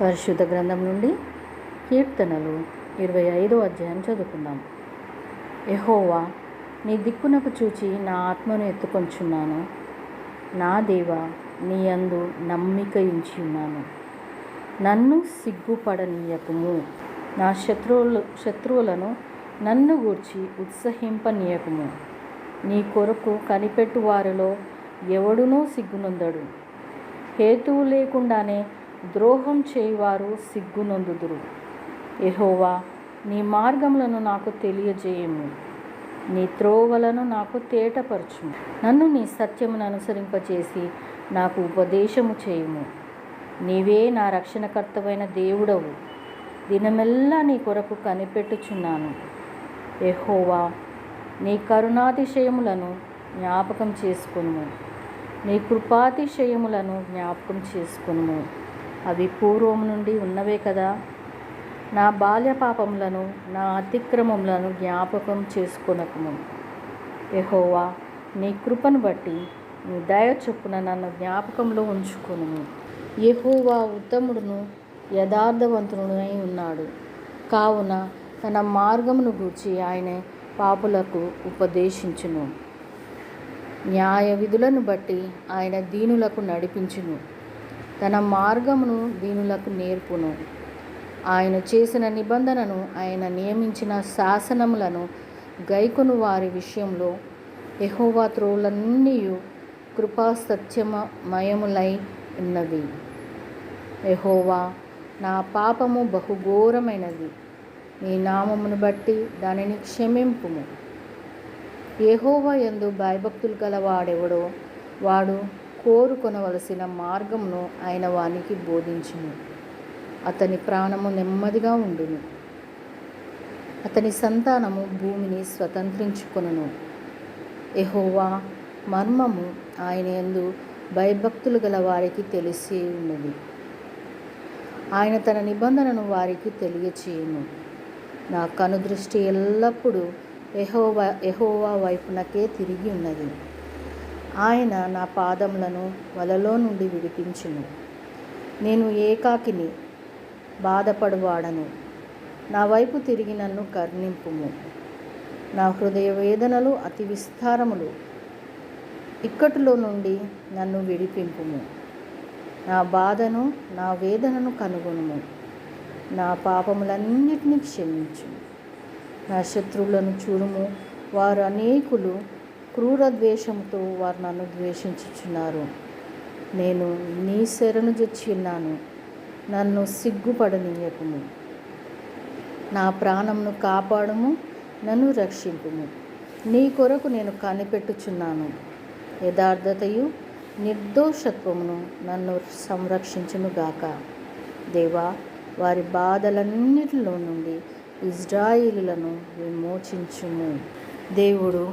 పరిశుద్ధ గ్రంథం నుండి కీర్తనలు ఇరవై ఐదో అధ్యాయం చదువుకుందాం. ఎహోవా నీ దిక్కునకు చూచి నా ఆత్మను ఎత్తుకొంచున్నాను. నా దేవ నీ అందు నమ్మిక ఉన్నాను. నన్ను సిగ్గుపడనీయకుము. నా శత్రువులు శత్రువులను నన్ను గూర్చి ఉత్సహింపనీయకుము. నీ కొరకు కనిపెట్టు వారిలో ఎవడునూ సిగ్గునందడు. హేతువు లేకుండానే ద్రోహం చేయువారు సిగ్గునందుదురు. ఎహోవా నీ మార్గములను నాకు తెలియజేయము. నీ త్రోవలను నాకు తేటపరచుము. నన్ను నీ సత్యమును అనుసరింపచేసి నాకు ఉపదేశము చేయుము. నీవే నా రక్షణకర్తవైన దేవుడవు. దినమెల్లా నీ కొరకు కనిపెట్టుచున్నాను. ఎహోవా నీ కరుణాతిశయములను జ్ఞాపకం చేసుకును నీ కృపాతిశయములను జ్ఞాపకం చేసుకును అవి పూర్వం నుండి ఉన్నవే కదా. నా బాల్య పాపములను నా అతిక్రమములను జ్ఞాపకం చేసుకొనకము ఎహోవా నీ కృపను బట్టి నీ దయ చొప్పున నన్ను జ్ఞాపకంలో ఉంచుకును ఎహోవా ఉత్తముడును యథార్థవంతుడునై ఉన్నాడు. కావున తన మార్గమును గూర్చి ఆయన పాపులకు ఉపదేశించును. న్యాయ విధులను బట్టి ఆయన దీనులకు నడిపించును. తన మార్గమును దీనులకు నేర్పును. ఆయన చేసిన నిబంధనను ఆయన నియమించిన శాసనములను గైకొను వారి విషయంలో ఎహోవా త్రోలన్నీ కృపా సత్యమయములై ఉన్నవి. యెహోవా నా పాపము బహుఘోరమైనది. నీ నామమును బట్టి దానిని క్షమింపుము. యెహోవా యందు భయభక్తులు గల వాడెవడో వాడు కోరుకొనవలసిన మార్గమును ఆయన వానికి బోధించును. అతని ప్రాణము నెమ్మదిగా ఉండును. అతని సంతానము భూమిని స్వతంత్రించుకొనును. ఎహోవా మర్మము ఆయన ఎందు భయభక్తులు గల వారికి తెలిసి ఉన్నది. ఆయన తన నిబంధనను వారికి తెలియచేయును. నా కనుదృష్టి ఎల్లప్పుడూ ఎహోవా ఎహోవా వైపునకే తిరిగి ఉన్నది. ఆయన నా పాదములను వలలో నుండి విడిపించును. నేను ఏకాకిని బాధపడువాడను. నా వైపు తిరిగి నన్ను కర్ణింపుము. నా హృదయ వేదనలు అతి విస్తారములు. ఇక్కటిలో నుండి నన్ను విడిపింపుము. నా బాధను నా వేదనను కనుగొనుము. నా పాపములన్నిటినీ క్షమించు నా శత్రువులను చూడుము. వారు అనేకులు క్రూర ద్వేషంతో వారు నన్ను ద్వేషించుచున్నారు. నేను నీ శరణు జొచ్చి నన్ను సిగ్గుపడనీయకుము. నా ప్రాణమును కాపాడము నన్ను రక్షింపుము. నీ కొరకు నేను కనిపెట్టుచున్నాను. యథార్థతయు నిర్దోషత్వమును నన్ను సంరక్షించునుగాక. దేవా వారి బాధలన్నిటిలో నుండి ఇజ్రాయిలులను విమోచించుము. దేవుడు